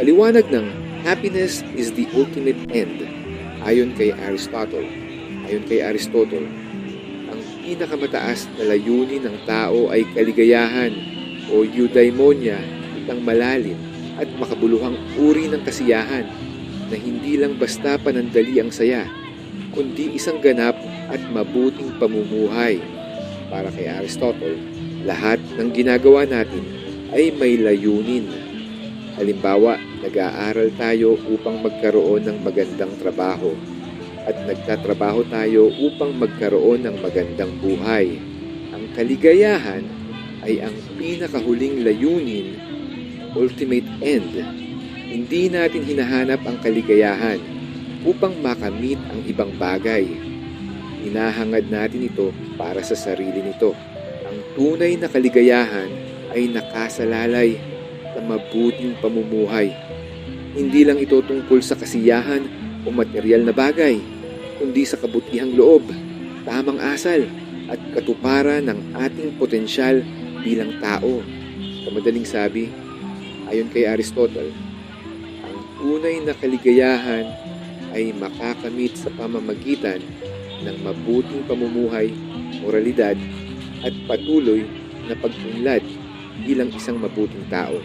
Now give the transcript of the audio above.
Paliwanag ng happiness is the ultimate end. Ayon kay Aristotle, ayon kay Aristotle, ang pinakamataas na layunin ng tao ay kaligayahan o eudaimonia, itang malalim at makabuluhang uri ng kasiyahan na hindi lang basta panandali ang saya, kundi isang ganap at mabuting pamumuhay. Para kay Aristotle, lahat ng ginagawa natin ay may layunin. Halimbawa, nag-aaral tayo upang magkaroon ng magandang trabaho at nagtatrabaho tayo upang magkaroon ng magandang buhay. Ang kaligayahan ay ang pinakahuling layunin, ultimate end. Hindi natin hinahanap ang kaligayahan upang makamit ang ibang bagay. Hinahangad natin ito para sa sarili nito. Ang tunay na kaligayahan ay nakasalalay sa mabuting pamumuhay. Hindi lang ito tungkol sa kasiyahan o material na bagay, kundi sa kabutihang loob, tamang asal, at katuparan ng ating potensyal bilang tao. Sa madaling sabi, ayon kay Aristotle, ang tunay na kaligayahan ay makakamit sa pamamagitan ng mabuting pamumuhay, moralidad, at patuloy na pag-unlad bilang isang mabuting tao.